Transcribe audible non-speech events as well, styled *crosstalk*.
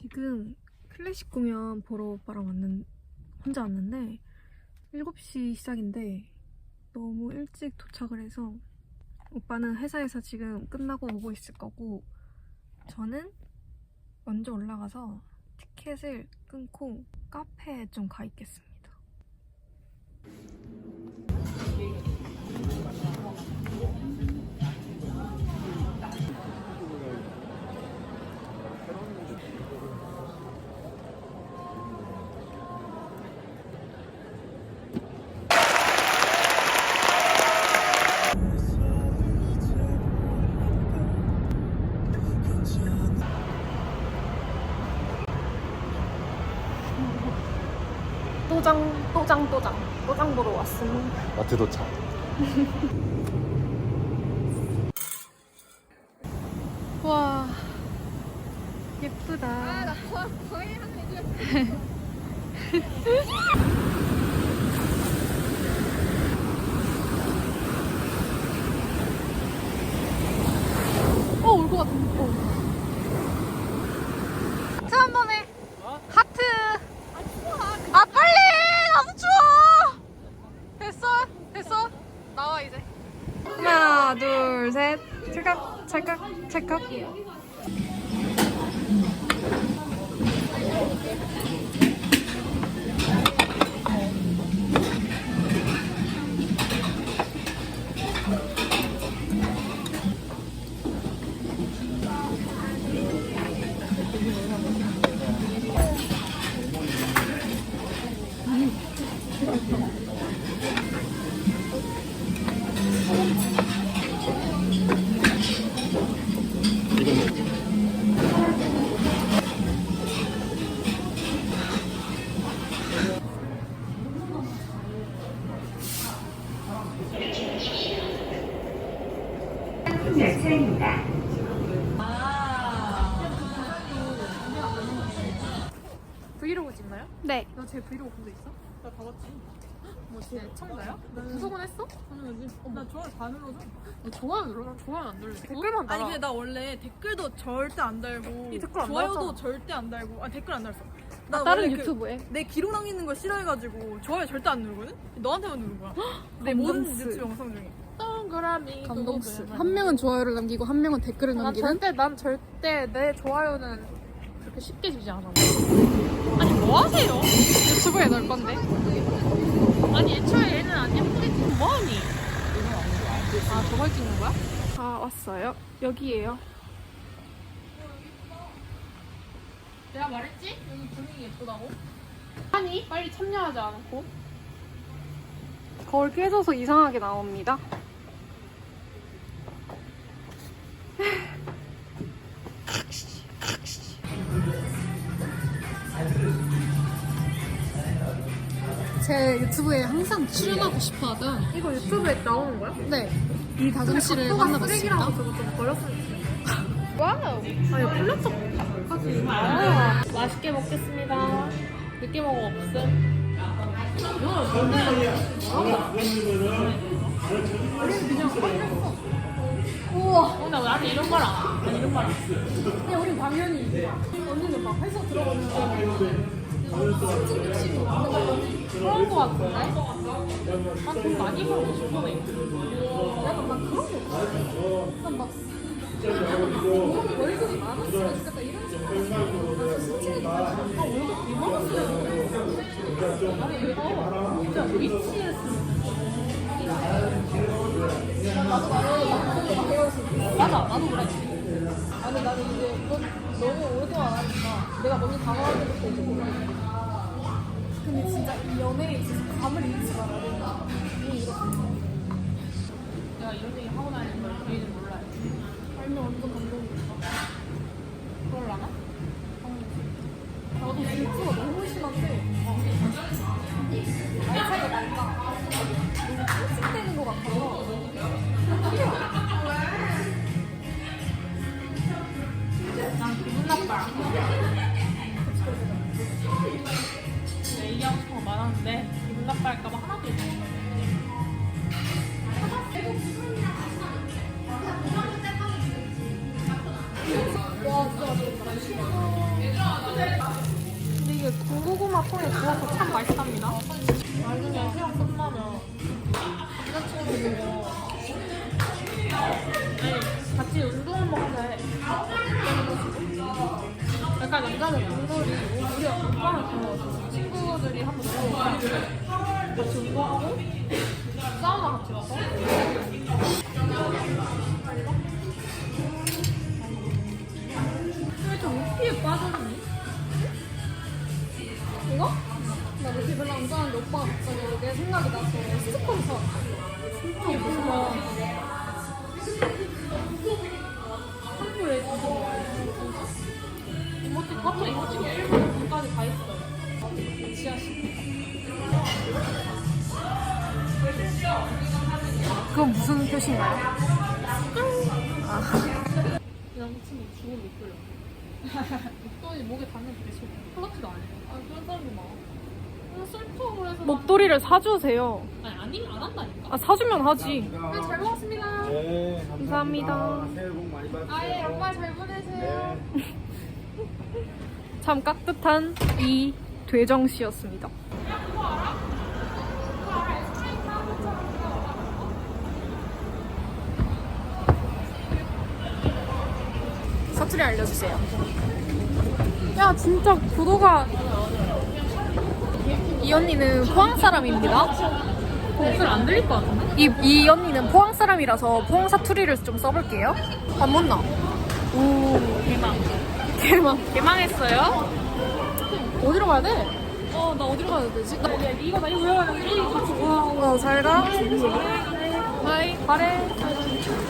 지금 클래식 공연 보러 오빠랑 왔는 혼자 왔는데 7시 시작인데 너무 일찍 도착을 해서 오빠는 회사에서 지금 끝나고 오고 있을 거고 저는 먼저 올라가서 티켓을 끊고 카페에 좀 가 있겠습니다. 또장 또장 또장 또장 보러 왔습니다. 마트 도착. *laughs* 와 예쁘다. 아나 거의 한 이제 *laughs* 어, 올 것 같아. 어. 하트 한 번에. 하트. 아, 빨리! 너무 추워! 됐어? 됐어? 나와, 이제. 하나, 둘, 셋. 찰칵, 찰칵, 찰칵. 찍나요? 네. 너 제 브이로그 본 적 있어? 나 봐봤지 뭐, 제 청자야? 구독은 했어? 당연하지 나 좋아요 다 눌러줘 너 좋아요 눌러? 나 좋아요 안 눌러. 댓글만 달아. 아니 근데 나 원래 댓글도 절대 안 달고 이 댓글 안 좋아요도 달았잖아. 절대 안 달고 아 댓글 안 달았어 나나 다른 원래 그- 유튜브에. 내 기록 남기는 거 싫어해가지고 좋아요 절대 안 누르거든? 너한테만 누른 거야 내 감동스. 모든 유튜브 영상 중에 동그라미 감동스. 한 명은 좋아요를 남기고 한 명은 댓글을 난 남기는 절대 난 절대 내 좋아요는 그렇게 쉽게 주지 않아. 아니 뭐 하세요? 유튜브에 넣을 건데. 아니 애초에 얘는 안 예쁘겠지. 뭐하니? 아 저걸 찍는 거야? 다 왔어요. 여기에요. 내가 말했지? 여기 분위기 예쁘다고. 아니 빨리 참여하지 않고. 거울 깨져서 이상하게 나옵니다. 제 유튜브에 항상 출연하고 싶어 하던 이거 유튜브에 나오는 거야? 네. 이 다솜씨를 각도가 만나봤습니다. 쓰레기라고 저거 좀 좋겠어. 와우. 아니 플랫석까지. 아, 맛있게 먹겠습니다. 늦게 먹어 없음. 우와. 어, 나 나는 이런. 해. 난 이런. 해. 그냥 우리 당연히 언니는 막 회사 있는 거지. 그런 거 같은데? 아돈 많이 벌고 싶어네. 약간 막 그런 거 없어. 약간 막 월급이 많았으면 좋겠다 이런 식으로 신진이 아 월급 비 많았으면 아니 이거 진짜 위치에서 나도 나도. 맞아 나도 그래. 아니 나는 이제 넌 너무 오랫동안 안 하니까 내가 먼저 당황하는 것도 이제 모르겠어. 근데 진짜 이 연애에 진짜 감을 잃지 말아야 된다. 이 이렇게 내가 이런 얘기 하고 걸 저희는 몰라요. 알면 완전 같이 운동 한번 하자 해. 약간 남자는 분들이 우리 오빠는 그 친구들이 한번 놀러 같이 운동하고 사우나 같이 가서 왜좀 루피에 빠졌니? 이거? 나 루피 별로 안 좋아하는데 오빠가 갑자기 내 생각이 나서 스티커를 사왔어 진짜 무슨 거 그건 무슨 표시인가요? 남친이 죽을 못 끌려 목도리 목에 닿는 게 싫어 플러티도 아니에요 아 그런 사람도 많아 아 슬퍼 그래서 목도리를 사주세요. 아니 아니 안 한다니까 아 사주면 하지. 네, 잘 먹었습니다 네, 감사합니다. 새해 복 많이 받으세요. 아예 연말 잘 보내세요 네. *laughs* 참 깍듯한 이 되정 씨였습니다. 사투리 알려주세요. 야 진짜 구도가 이 언니는 포항 사람입니다. 목소리 안 들릴 것 같은데? 이, 이 언니는 포항 사람이라서 포항 사투리를 좀 써볼게요. 안 못나? 오 대박 개망. 개망했어요? 어디로 가야 돼? 어 나 어디로 가야 되지? 나 이거 나 이거 돼 이거 같이 와 어, 잘 가. 바이. 바래.